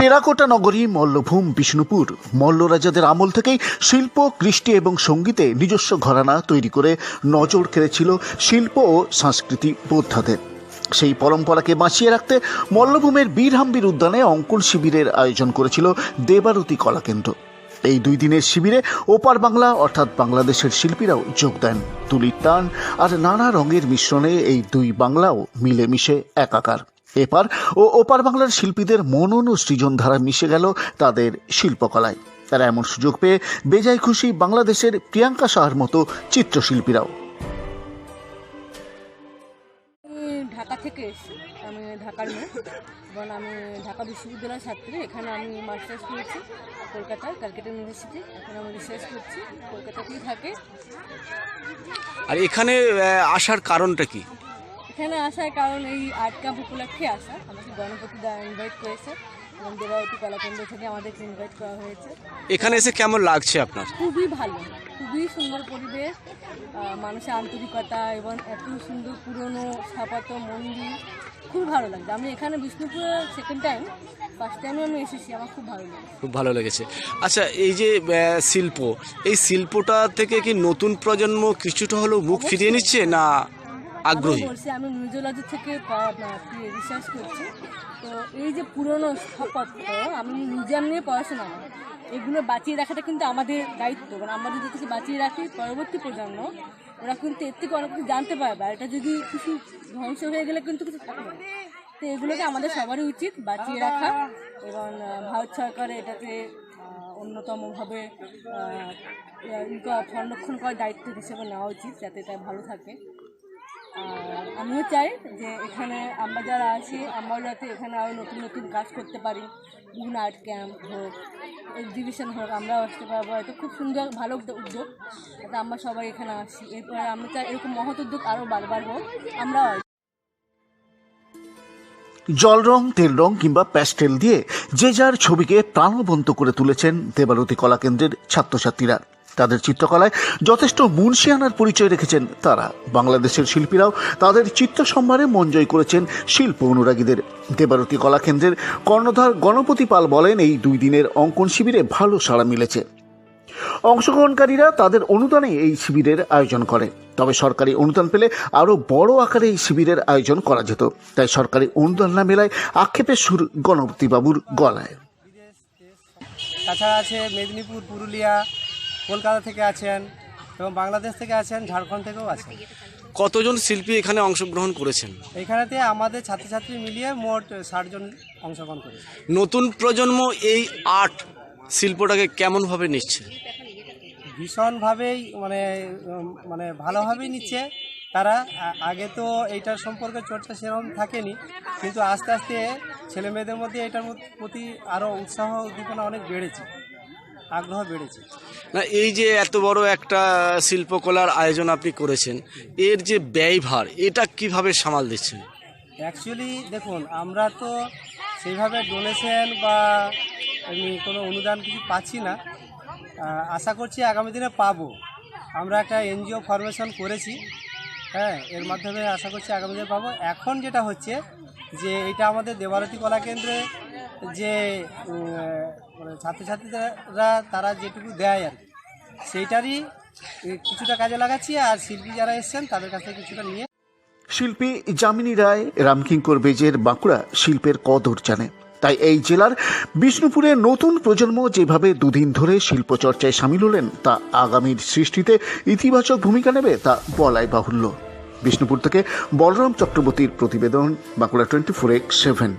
Terracotta নগরী, মল্লভূম, বিষ্ণুপুর। মল্ল রাজাদের আমল থেকেই শিল্প, কৃষ্টি এবং সঙ্গীতে নিজস্ব ঘরানা তৈরি করে নজর কেড়েছিল শিল্প ও সংস্কৃতি বোদ্ধাদের। সেই পরম্পরাকে বাঁচিয়ে রাখতে মল্লভূমের বীরহাম্বির উদ্যানে অঙ্কন শিবিরের আয়োজন করেছিল দেবারতী কলাকেন্দ্র। এই দুই দিনের শিবিরে ওপার বাংলা অর্থাৎ বাংলাদেশের শিল্পীরাও যোগ দেন। তুলির টান আর নানা রঙের মিশ্রণে এই দুই বাংলাও মিলেমিশে একাকার। এপার ও ওপার বাংলার শিল্পীদের মনন ও সৃজন ধারা মিশে গেল তাদের শিল্পকলায়। তারা এমন সুযোগ পেয়ে বেজায় খুশি বাংলাদেশের প্রিয়াঙ্কা সাহার মতো চিত্রশিল্পীরাও। ঢাকা থেকে এসেছি। আমি ঢাকার মেয়ে এবং আমি ঢাকা বিশ্ববিদ্যালয়ের ছাত্রী। এখানে আমি মাস্টার্স করেছি কলকাতায় ক্যালকাটা ইউনিভার্সিটি। এখন আমি রিসার্চ করছি কলকাতাতেই থাকে। আর এখানে আসার কারণটা কি? এখানে আসার কারণ এই আর্ট ক্যাম্প উপলক্ষে আসা। আমাকে গণপতি দা ইনভাইট করেছে এবং দেবাবতী কলাকেন্দ্র থেকে আমাদেরকে ইনভাইট করা হয়েছে। এখানে এসে কেমন লাগছে আপনার? খুবই ভালো খুবই সুন্দর পরিবেশ মানুষের আন্তরিকতা এবং এত সুন্দর পুরনো স্থাপত্য মন্দির খুব ভালো লাগছে। আমি এখানে বিষ্ণুপুরে সেকেন্ড টাইম ফার্স্ট টাইমে আমি এসেছি আমার খুব ভালো লাগে খুব ভালো লেগেছে। আচ্ছা এই যে শিল্প এই শিল্পটা থেকে কি নতুন প্রজন্ম কিছুটা হলেও মুখ ফিরিয়ে নিচ্ছে না আগ্রহী। আমি বলছি আমি মিউজিওলজি থেকে রিসার্চ করছি। তো এই যে পুরনো স্থাপত্য আমি মিউজিয়াম নিয়ে পড়াশোনা এগুলো বাঁচিয়ে রাখাটা কিন্তু আমাদের দায়িত্ব। কারণ আমরা যদি কিছু বাঁচিয়ে রাখি পরবর্তী প্রজন্ম ওরা কিন্তু এর থেকে অনেক কিছু জানতে পারবে। আর এটা যদি কিছু ধ্বংস হয়ে গেলে কিন্তু কিছু থাকবে তো এগুলোকে আমাদের সবারই উচিত বাঁচিয়ে রাখা এবং ভারত সরকার এটাকে অন্যতমভাবে সংরক্ষণ করার দায়িত্ব হিসেবে নেওয়া উচিত যাতে এটা ভালো থাকে। আমিও চাই যে এখানে আমরা যারা আছি, আমরাও যাতে এখানে আরও নতুন নতুন কাজ করতে পারি। বিভিন্ন আর্ট ক্যাম্প হোক এক্সিবিশন হোক, আমরাও আসতে পারব। এটা খুব সুন্দর, ভালো উদ্যোগ যাতে আমরা সবাই এখানে আসি। এরপরে আমরা চাই এরকম মহৎ উদ্যোগ আরও বারবার হোক, আমরাও। জল রং, তেল রং কিংবা প্যাস্টেল দিয়ে যে যার ছবিকে প্রাণবন্ত করে তুলেছেন দেবারতী কলাকেন্দ্রের ছাত্রছাত্রীরা। তাদের চিত্রকলায় যথেষ্ট মুন্সিয়ানার পরিচয় রেখেছেন তারা। বাংলাদেশের শিল্পীরাও তাদের চিত্র সম্ভারে মন জয় করেছেন শিল্প অনুরাগীদের। দেবারতী কলাকেন্দ্রের কর্ণধার গণপতি পাল বলেন, এই দুই দিনের অঙ্কন শিবিরে ভালো সাড়া মিলেছে। অংশগ্রহণকারীরা তাদের অনুদানে এই শিবিরের আয়োজন করে। তবে সরকারি অনুদান পেলে আরও বড় আকারে এই শিবিরের আয়োজন করা যেত। তাই সরকারি অনুদান না মেলায় আক্ষেপের সুর গণপতিবাবুর গলায়। তাছাড়া আছে মেদিনীপুর, পুরুলিয়া কলকাতা থেকে আছেন এবং বাংলাদেশ থেকে আছেন ঝাড়খণ্ড থেকেও আছেন। কতজন শিল্পী এখানে অংশগ্রহণ করেছেন? এখানেতে আমাদের ছাত্রছাত্রী মিলিয়ে মোট ষাটজন অংশগ্রহণ করে নতুন প্রজন্ম এই আর্ট শিল্পটাকে কেমনভাবে নিচ্ছে? ভীষণভাবেই মানে মানে ভালোভাবেই নিচ্ছে। তারা আগে তো এইটার সম্পর্কে চর্চা সেরকম থাকেনি কিন্তু আস্তে আস্তে ছেলে মেয়েদের মধ্যে এটার প্রতি আরও উৎসাহ উদ্দীপনা অনেক বেড়েছে। আগ্রহ বেড়েছে। না এই যে এত বড় একটা শিল্পকলার আয়োজন আপনি করেছেন এর যে ব্যয়ভার এটা কীভাবে সামাল দিচ্ছেন? অ্যাকচুয়ালি দেখুন আমরা তো সেইভাবে ডোনেশন বা এমনি কোনো অনুদান কিছু পাচ্ছি না। আশা করছি আগামী দিনে পাবো। আমরা একটা এনজিও ফরমেশন করেছি। হ্যাঁ এর মাধ্যমে আশা করছি আগামী দিনে পাবো। এখন যেটা হচ্ছে যে এটা আমাদের দেবারতী কলা কেন্দ্রে যে মানে ছাত্রছাত্রীরা তারা যেটুকু দেয় আর কি, সেইটারই কিছুটা কাজে লাগাচ্ছি আর শিল্পী যারা এসছেন তাদের কাছ থেকে কিছুটা নিয়ে শিল্পী যামিনী রায় রামকিঙ্কর বেজের বাঁকুড়া শিল্পের কদর জানে। তাই এই জেলার বিষ্ণুপুরে নতুন প্রজন্ম যেভাবে দুদিন ধরে শিল্পচর্চায় সামিল হলেন তা আগামীর সৃষ্টিতে ইতিবাচক ভূমিকা নেবে তা বলাই বাহুল্য। বিষ্ণুপুর থেকে বলরাম চক্রবর্তীর প্রতিবেদন Bankura twenty four x seven.